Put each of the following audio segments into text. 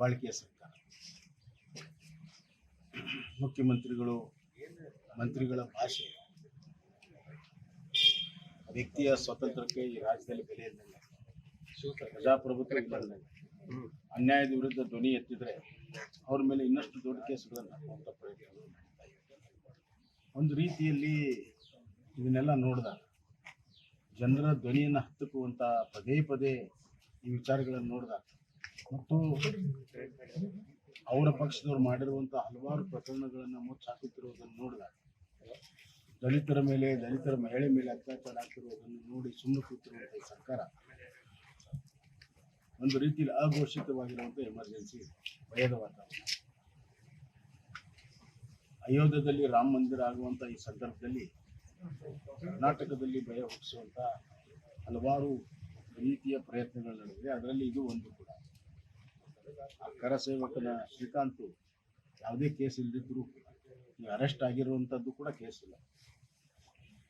ದಬ್ಬಾಳಿಕೆಯ ಸರ್ಕಾರ. ಮುಖ್ಯಮಂತ್ರಿಗಳು, ಮಂತ್ರಿಗಳ ಭಾಷೆ. ವ್ಯಕ್ತಿಯ ಸ್ವಾತಂತ್ರ್ಯಕ್ಕೆ ಈ ರಾಜ್ಯದಲ್ಲಿ ಬೆಲೆ ಇಲ್ಲ ಪ್ರಜಾಪ್ರಭುತ್ವ ಅನ್ಯಾಯದ ವಿರುದ್ಧ ಧ್ವನಿ ಎತ್ತಿದ್ರೆ ಅವ್ರ ಮೇಲೆ ಇನ್ನಷ್ಟು ದೊಡ್ಡ ಕೇಸುಗಳನ್ನು ಹಾಕುವಂಥ ಪ್ರಯತ್ನಗಳು ಒಂದು ರೀತಿಯಲ್ಲಿ ಇದನ್ನೆಲ್ಲ ನೋಡಿದಾಗ ಜನರ ಧ್ವನಿಯನ್ನು ಹತ್ತುಕುವಂಥ ಪದೇ ಪದೇ ಈ ವಿಚಾರಗಳನ್ನು ನೋಡಿದಾಗ ಮತ್ತು ಅವರ ಪಕ್ಷದವ್ರು ಮಾಡಿರುವಂಥ ಹಲವಾರು ಪ್ರಕರಣಗಳನ್ನು ಮುಚ್ಚಾಕುತ್ತಿರುವುದನ್ನು ನೋಡಿದಾಗ, ದಲಿತರ ಮೇಲೆ, ದಲಿತರ ಮಹಿಳೆ ಮೇಲೆ ಅತ್ಯಾಚಾರ ಆಗ್ತಿರುವುದನ್ನು ನೋಡಿ ಸುಮ್ಮನೆ ಕೂತಿರುವಂಥ ಸರ್ಕಾರ ಒಂದು ರೀತಿಯಲ್ಲಿ ಅಘೋಷಿತವಾಗಿರುವಂಥ ಎಮರ್ಜೆನ್ಸಿ ಭಯದ ವಾತಾವರಣ. ಅಯೋಧ್ಯದಲ್ಲಿ ರಾಮ ಮಂದಿರ ಆಗುವಂಥ ಈ ಸಂದರ್ಭದಲ್ಲಿ ಕರ್ನಾಟಕದಲ್ಲಿ ಭಯ ಹುಟ್ಟಿಸುವಂಥ ಹಲವಾರು ರೀತಿಯ ಪ್ರಯತ್ನಗಳು ನಡೆದಿದೆ. ಅದರಲ್ಲಿ ಇದು ಒಂದು ಕೂಡ. ಕರ ಸೇವಕನ ಶ್ರೀಕಾಂತ್ ಯಾವುದೇ ಕೇಸ್ ಇಲ್ಲದಿದ್ದರೂ ಅರೆಸ್ಟ್ ಆಗಿರುವಂಥದ್ದು ಕೂಡ ಕೇಸ್ ಇಲ್ಲ.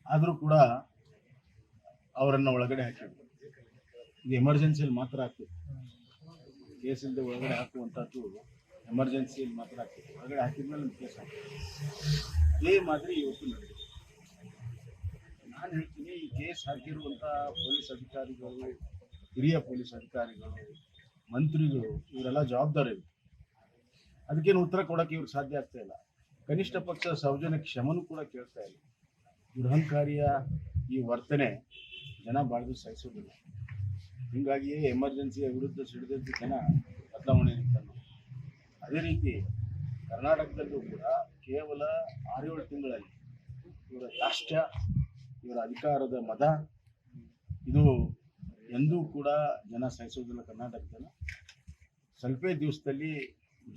ಆದರೂ ಕೂಡ ಅವರನ್ನು ಒಳಗಡೆ ಹಾಕಿದ್ರು. ಇದು ಎಮರ್ಜೆನ್ಸಿಯಲ್ಲಿ ಮಾತ್ರ ಹಾಕ್ತಿತ್ತು ಕೇಸ್ ಇಲ್ಲದೆ ಒಳಗಡೆ ಹಾಕುವಂಥದ್ದು ಎಮರ್ಜೆನ್ಸಿಯಲ್ಲಿ ಮಾತ್ರ ಹಾಕ್ತಿತ್ತು ಒಳಗಡೆ ಹಾಕಿದ್ಮೇಲೆ ಕೇಸ್ ಹಾಕ್ತಿತ್ತು ಅದೇ ಮಾದರಿ ಇವತ್ತು ನಡೆದಿದೆ. ನಾನು ಹೇಳ್ತೀನಿ, ಈ ಕೇಸ್ ಹಾಕಿರುವಂಥ ಪೊಲೀಸ್ ಅಧಿಕಾರಿಗಳು, ಹಿರಿಯ ಪೊಲೀಸ್ ಅಧಿಕಾರಿಗಳು ಮಂತ್ರಿಗಳು, ಇವರೆಲ್ಲ ಜವಾಬ್ದಾರಿಗಳು ಅದಕ್ಕೇನು ಉತ್ತರ ಕೊಡೋಕೆ ಇವ್ರಿಗೆ ಸಾಧ್ಯ ಆಗ್ತಾ ಇಲ್ಲ. ಕನಿಷ್ಠ ಪಕ್ಷ ಸೌಜನ್ಯ ಕ್ಷಮನೂ ಕೂಡ ಕೇಳ್ತಾ ಇಲ್ಲ. ಗೃಹಂಕಾರಿಯ ಈ ವರ್ತನೆ ಜನ ಬಾಳ್ದು ಸಹಿಸೋದಿಲ್ಲ. ಹೀಗಾಗಿಯೇ ಎಮರ್ಜೆನ್ಸಿಯ ವಿರುದ್ಧ ಸಿಡಿದದ್ದು ಜನ ಬದಲಾವಣೆ ನಿಂತನು ಅದೇ ರೀತಿ ಕರ್ನಾಟಕದಲ್ಲೂ ಕೂಡ ಕೇವಲ ಆರೇಳು ತಿಂಗಳಲ್ಲಿ ಇವರ ರಾಷ್ಟ್ರ, ಇವರ ಅಧಿಕಾರದ ಮದ, ಇದು ಎಂದೂ ಕೂಡ ಜನ ಸಹಿಸೋದಿಲ್ಲ ಕರ್ನಾಟಕದಲ್ಲಿ. ಸ್ವಲ್ಪೇ ದಿವಸದಲ್ಲಿ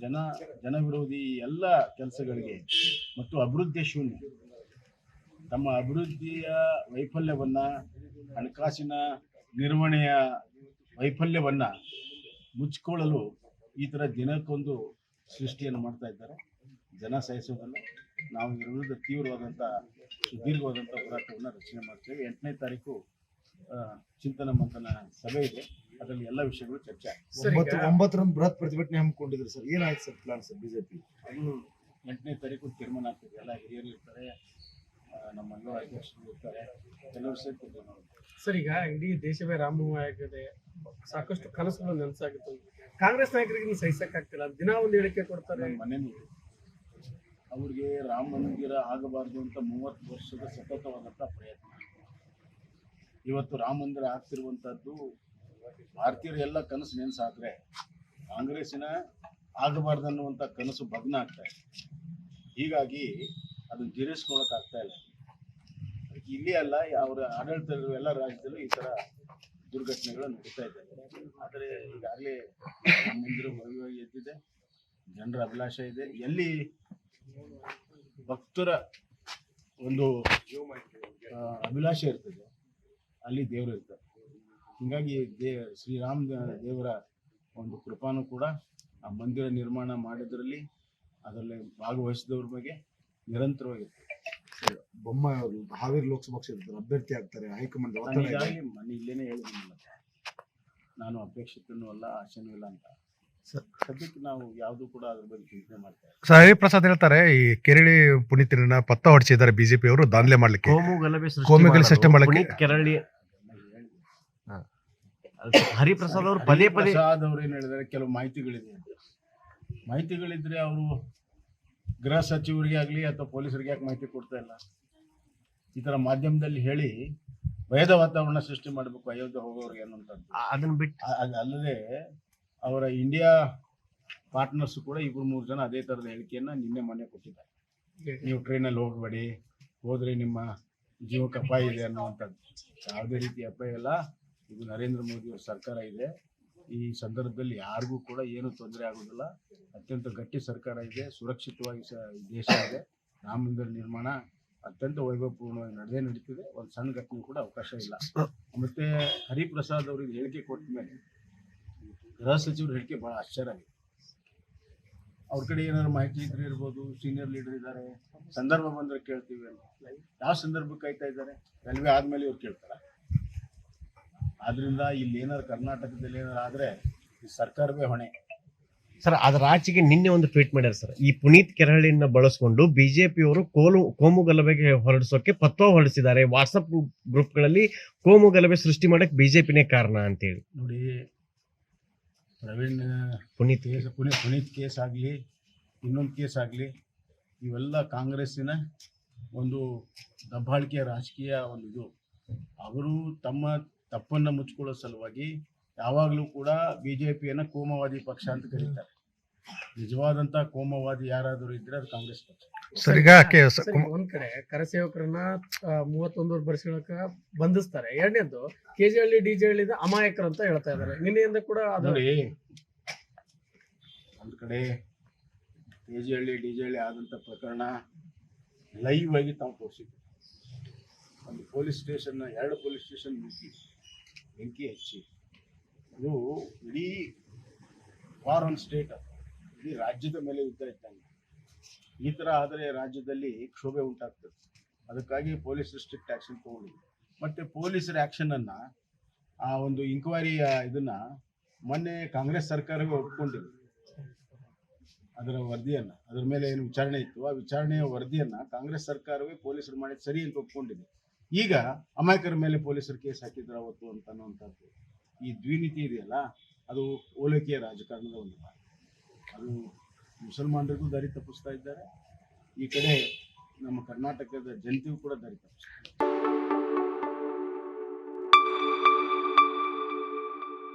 ಜನ, ಜನವಿರೋಧಿ ಎಲ್ಲ ಕೆಲಸಗಳಿಗೆ ಮತ್ತು ಅಭಿವೃದ್ಧಿ ಶೂನ್ಯ. ತಮ್ಮ ಅಭಿವೃದ್ಧಿಯ ವೈಫಲ್ಯವನ್ನ, ಹಣಕಾಸಿನ ನಿರ್ವಹಣೆಯ ವೈಫಲ್ಯವನ್ನ ಮುಚ್ಚಿಕೊಳ್ಳಲು ಈ ಥರ ದಿನಕ್ಕೊಂದು ಸೃಷ್ಟಿಯನ್ನು ಮಾಡ್ತಾ ಇದ್ದಾರೆ. ಜನ ಸಹಿಸೋದನ್ನು ನಾವು ಇದರ ವಿರುದ್ಧ ತೀವ್ರವಾದಂಥ ಸುದೀರ್ಘವಾದಂಥ ಹೋರಾಟವನ್ನು ರಚನೆ ಮಾಡ್ತೇವೆ. ಎಂಟನೇ ತಾರೀಕು ಚಿಂತನ ಮಂಥನ ಸಭೆ ಇದೆ. ಅದರಲ್ಲಿ ಎಲ್ಲ ವಿಷಯಗಳು ಚರ್ಚೆ ಒಂಬತ್ತು ಒಂಬತ್ತರಂದು ಬೃಹತ್ ಪ್ರತಿಭಟನೆ ಹಮ್ಮಿಕೊಂಡಿದ್ರು ಸರ್. ಏನಾಯ್ತು ಸರ್ ಪ್ಲಾನ್ ಸರ್ ಬಿಜೆಪಿ? ಅದು ಎಂಟನೇ ತಾರೀಕು ತೀರ್ಮಾನ ಆಗ್ತದೆ. ಎಲ್ಲ ಹಿರಿಯರು ಇರ್ತಾರೆ ನಮ್ಮ ಯುವ ಅಧ್ಯಕ್ಷರು ಇರ್ತಾರೆ ಕೆಲವರು ಸೇರ್ತಿದ್ದಾರೆ ನಾವು ಸರ್ ಈಗ ಇಡೀ ದೇಶವೇ ರಾಮಮಯವಾಗಿದೆ ಸಾಕಷ್ಟು ಕನಸುಗಳು ನನಸಾಗಿತ್ತು. ಕಾಂಗ್ರೆಸ್ ನಾಯಕರಿಗೆ ನೀವು ಸಹಿಸಕ್ಕಾಗ್ತಿಲ್ಲ. ದಿನ ಒಂದು ಹೇಳಿಕೆ ಕೊಡ್ತಾರೆ. ಮನೇಲಿ ಅವ್ರಿಗೆ ರಾಮ ಮಂದಿರ ಆಗಬಾರ್ದು ಅಂತ ಮೂವತ್ತು ವರ್ಷದ ಸತತವಾದಂಥ ಪ್ರಯತ್ನ. ಇವತ್ತು ರಾಮ ಮಂದಿರ ಆಗ್ತಿರುವಂಥದ್ದು ಭಾರತೀಯರ ಎಲ್ಲ ಕನಸು ನೆನೆಸಾದ್ರೆ ಕಾಂಗ್ರೆಸ್ಸಿನ ಆಗಬಾರ್ದು ಅನ್ನುವಂಥ ಕನಸು ಭಗ್ನ ಆಗ್ತಾ ಇದೆ. ಹೀಗಾಗಿ ಅದನ್ನು ಆಗ್ತಾ ಇಲ್ಲ. ಇಲ್ಲಿ ಅಲ್ಲ, ಅವರ ಆಡಳಿತ ಎಲ್ಲ ರಾಜ್ಯದಲ್ಲೂ ಈ ಥರ ದುರ್ಘಟನೆಗಳು ನಡೀತಾ ಇದೆ. ಆದರೆ ಈಗಾಗಲೇ ಮಂದಿರ ಭವ್ಯವಾಗಿ ಎದ್ದಿದೆ, ಜನರ ಅಭಿಲಾಷ ಇದೆ. ಎಲ್ಲಿ ಭಕ್ತರ ಒಂದು ಅಭಿಲಾಷೆ ಇರ್ತದೆ. ಅಲ್ಲಿ ದೇವರು ಇರ್ತಾರೆ. ಹೀಗಾಗಿ ದೇ ಶ್ರೀರಾಮ ದೇವರ ಒಂದು ಕೃಪಾನು ಕೂಡ ಆ ಮಂದಿರ ನಿರ್ಮಾಣ ಮಾಡಿದ್ರಲ್ಲಿ ಅದರಲ್ಲಿ ಭಾಗವಹಿಸಿದವ್ರ ಬಗ್ಗೆ ನಿರಂತರವಾಗಿರ್ತದೆ ಬೊಮ್ಮ ಅವರು ಹಾವೇರಿ ಲೋಕಸಭಾ ಕ್ಷೇತ್ರದ ಅಭ್ಯರ್ಥಿ ಆಗ್ತಾರೆ ಹೈಕಮಾಂಡ್ ನಾನು ಮನೆ ಇಲ್ಲೇನೆ ಹೇಳಿದ್ದೀನಿ ನಾನು ಅಪೇಕ್ಷಿತನೂ ಅಲ್ಲ ಆಶೆನೂ ಇಲ್ಲ ಅಂತ. ಸದ್ಯಕ್ಕೆ ನಾವು ಯಾವುದು ಕೂಡ ಅದ್ರ ಬಗ್ಗೆ ಚಿಂತನೆ ಮಾಡ್ತಾ ಇಲ್ಲ. ಸರ್ ಹರಿಪ್ರಸಾದ್ ಹೇಳ್ತಾರೆ ಈ ಕೆರಳಿ ಪುನೀತರನ್ನ ಪತ್ತ ಹೊಡಿಸಿದ್ದಾರೆ ಬಿಜೆಪಿ ಅವರು ದಾಂಧಲೆ ಮಾಡ್ಲಿಕ್ಕೆ. ಕೋಮು ಗಲಭೆ ಸೃಷ್ಟಿ ಕೋಮು ಗಲಭೆ ಮಾಡೋದು. ಸೃಷ್ಟಿ ಪುನೀತ್ ಕೆರಳಿ ಹರಿಪ್ರಸಾದ್ ಅವರು ಪದೇ ಪದೇ ಪ್ರಸಾದ್ ಅವ್ರು ಏನ್ ಹೇಳಿದಾರೆ ಕೆಲವು ಮಾಹಿತಿಗಳಿದೆ. ಅಂತ. ಮಾಹಿತಿಗಳಿದ್ರೆ ಅವರು ಗೃಹ ಸಚಿವರಿಗೆ ಆಗಲಿ ಅಥವಾ ಪೊಲೀಸರಿಗೆ ಯಾಕೆ ಮಾಹಿತಿ ಕೊಡ್ತಾ ಇಲ್ಲ? ಈ ತರ ಮಾಧ್ಯಮದಲ್ಲಿ ಹೇಳಿ ಭಯದ ವಾತಾವರಣ ಸೃಷ್ಟಿ ಮಾಡಬೇಕು ಅಯೋಧ್ಯೆ ಹೋಗೋರಿಗೆ ಅನ್ನುವಂಥದ್ದು. ಆ- ಅದನ್ನ ಬಿಟ್ಟು ಅಲ್ಲದೆ ಅವರ ಇಂಡಿಯಾ ಪಾರ್ಟ್ನರ್ಸ್ ಕೂಡ ಇಬ್ಬರು ಮೂರು ಜನ ಅದೇ ಥರದ ಹೇಳಿಕೆಯನ್ನ ನಿನ್ನೆ ಮೊನ್ನೆ ಕೊಟ್ಟಿದ್ದಾರೆ. ನೀವು ಟ್ರೈನಲ್ಲಿ ಹೋಗಬೇಡಿ ಹೋದರೆ ನಿಮ್ಮ ಜೀವಕ್ಕೆ ಅಪಾಯ ಇದೆ ಅನ್ನುವಂಥದ್ದು. ಯಾವುದೇ ರೀತಿ ಅಪಾಯ ಇಲ್ಲ. ಇದು ನರೇಂದ್ರ ಮೋದಿ ಅವರ ಸರ್ಕಾರ ಇದೆ. ಈ ಸಂದರ್ಭದಲ್ಲಿ ಯಾರಿಗೂ ಕೂಡ ಏನು ತೊಂದರೆ ಆಗೋದಿಲ್ಲ. ಅತ್ಯಂತ ಗಟ್ಟಿ ಸರ್ಕಾರ ಇದೆ ಸುರಕ್ಷಿತವಾಗಿ ಸ ದೇಶ ಇದೆ. ರಾಮ ಮಂದಿರ ನಿರ್ಮಾಣ ಅತ್ಯಂತ ವೈಭವಪೂರ್ಣವಾಗಿ ನಡೆದೇ ನಡೀತಿದೆ. ಒಂದು ಸಣ್ಣ ಘಟನೆ ಕೂಡ ಅವಕಾಶ ಇಲ್ಲ. ಮತ್ತೆ ಹರಿಪ್ರಸಾದ್ ಅವರಿಗೆ ಹೇಳಿಕೆ ಕೊಟ್ಟ ಮೇಲೆ ಗೃಹ ಸಚಿವರು ಹೇಳಿಕೆ ಬಹಳ ಆಶ್ಚರ್ಯ ಆಗಿದೆ. ಅವ್ರ ಕಡೆ ಏನಾದ್ರು ಮಾಹಿತಿ ಇದ್ರೆ ಇರ್ಬೋದು ಸೀನಿಯರ್ ಲೀಡರ್ ಇದ್ದಾರೆ ಸಂದರ್ಭ ಬಂದ್ರೆ ಕೇಳ್ತೀವಿ ಅಂತ. ಯಾವ ಸಂದರ್ಭಕ್ಕೆ ಕಾಯ್ತಾ ಇದ್ದಾರೆ? ರೈಲ್ವೆ ಆದ್ಮೇಲೆ ಇವ್ರು ಕೇಳ್ತಾರ. ಆದ್ರಿಂದ ಇಲ್ಲಿ ಏನಾದ್ರು ಕರ್ನಾಟಕದಲ್ಲಿ ಏನಾದ್ರು ಆದ್ರೆ ಈ ಸರ್ಕಾರವೇ ಹೊಣೆ. ಸರ್ ಅದರ ಆಚೆಗೆ ನಿನ್ನೆ ಒಂದು ಟ್ವೀಟ್ ಮಾಡ್ಯಾರ ಸರ್. ಈ ಪುನೀತ್ ಕೆರಳಿನ ಬಳಸ್ಕೊಂಡು ಬಿಜೆಪಿಯವರು ಕೋಲು ಕೋಮು ಗಲಭೆಗೆ ಹೊರಡಿಸೋಕೆ ಪತ್ವ ಹೊರಡಿಸಿದ್ದಾರೆ. ವಾಟ್ಸಪ್ ಗ್ರೂಪ್ಗಳಲ್ಲಿ ಕೋಮು ಗಲಭೆ ಸೃಷ್ಟಿ ಮಾಡಕ್ ಬಿಜೆಪಿನೇ ಕಾರಣ ಅಂತೇಳಿ. ನೋಡಿ ಪ್ರವೀಣ್ ಪುನೀತ್ ಕೇಸ್ ಪುನೀತ್ ಪುನೀತ್ ಕೇಸ್ ಆಗಲಿ ಇನ್ನೊಂದು ಕೇಸ್ ಆಗಲಿ ಇವೆಲ್ಲ ಕಾಂಗ್ರೆಸ್ಸಿನ ಒಂದು ದಬ್ಬಾಳಿಕೆಯ ರಾಜಕೀಯ ಒಂದು ಇದು. ಅವರು ತಮ್ಮ ತಪ್ಪನ್ನು ಮುಚ್ಕೊಳ್ಳೋ ಸಲುವಾಗಿ ಯಾವಾಗಲೂ ಕೂಡ ಬಿ ಜೆ ಪಿಯನ್ನು ಕೋಮವಾದಿ ಪಕ್ಷ ಅಂತ ಕರೀತಾರೆ. ನಿಜವಾದಂಥ ಕೋಮವಾದಿ ಯಾರಾದರೂ ಇದ್ರೆ ಅದು ಕಾಂಗ್ರೆಸ್ ಪಕ್ಷ. ಸರ್ ಈಗ ಸ- ಸರ್, ಒಂದ್ ಕಡೆ ಕರಸೇವಕರನ್ನ ಆ, ಮೂವತ್ತೊಂದು ವರ್ಷಗಳಕ ಬಂಧಿಸ್ತಾರೆ. ಎರಡನೇದು ಕೆಜಿಹಳ್ಳಿ ಹಳ್ಳಿದ ಅಮಾಯಕರು ಅಂತ ಹೇಳ್ತಾ ಇದ್ದಾರೆ. ನಿನ್ನೆಯಿಂದ ಕೂಡ ಅದು ನೋಡಿ ಒಂದು ಕಡೆ K G Halli D G Halli ಆದಂಥ ಪ್ರಕರಣ ಲೈವ್ ಆಗಿ ತಾವು ತೋರಿಸಿದ್ರು ಒಂದು ಪೊಲೀಸ್ ಸ್ಟೇಷನ್ ಎರಡು ಪೊಲೀಸ್ ಸ್ಟೇಷನ್ ಬೆಂಕಿ ಬೆಂಕಿ ಹಚ್ಚಿ. ಇದು ಇಡೀ ಫಾರ್ ಆನ್ ಸ್ಟೇಟ್ ಅದು. ಇಡೀ ರಾಜ್ಯದ ಮೇಲೆ ಯುದ್ಧ ಇದ್ದಂಗೆ. ಈ ಥರ ಆದರೆ ರಾಜ್ಯದಲ್ಲಿ ಕ್ಷೋಭೆ ಉಂಟಾಗ್ತದೆ. ಅದಕ್ಕಾಗಿ ಪೊಲೀಸ್ ಸ್ಟ್ರಿಕ್ಟ್ ಆ್ಯಕ್ಷನ್ ಮತ್ತೆ ಮತ್ತು ಪೊಲೀಸರ ಆ್ಯಕ್ಷನನ್ನು ಆ ಒಂದು ಇಂಕ್ವೈರಿಯ ಇದನ್ನ ಮೊನ್ನೆ ಕಾಂಗ್ರೆಸ್ ಸರ್ಕಾರವೇ ಒಪ್ಕೊಂಡಿದೆ. ಅದರ ವರದಿಯನ್ನು, ಅದರ ಮೇಲೆ ಏನು ವಿಚಾರಣೆ ಇತ್ತು. ಆ ವಿಚಾರಣೆಯ ವರದಿಯನ್ನು ಕಾಂಗ್ರೆಸ್ ಸರ್ಕಾರವೇ ಪೊಲೀಸರು ಮಾಡಿದ ಸರಿ ಅಂತ ಒಪ್ಕೊಂಡಿದೆ. ಈಗ ಅಮಾಯಕರ ಮೇಲೆ ಪೊಲೀಸರು ಕೇಸ್ ಹಾಕಿದ್ರು ಅವತ್ತು ಅಂತ ಅನ್ನುವಂಥದ್ದು. ಈ ದ್ವಿನೀತಿ ಇದೆಯಲ್ಲ, ಅದು ಓಲೈಕೆಯ ರಾಜಕಾರಣದ ಒಂದು ಭಾಗ. ಅದು ಮುಸಲ್ಮಾನರಿಗೂ ದಾರಿ ತಪ್ಪಿಸ್ತಾ ಇದ್ದಾರೆ. ಈ ಕಡೆ ನಮ್ಮ ಕರ್ನಾಟಕದ ಜನತೆಗೂ ಕೂಡ ದಾರಿ ತಪ್ಪಿಸ್ತಾರೆ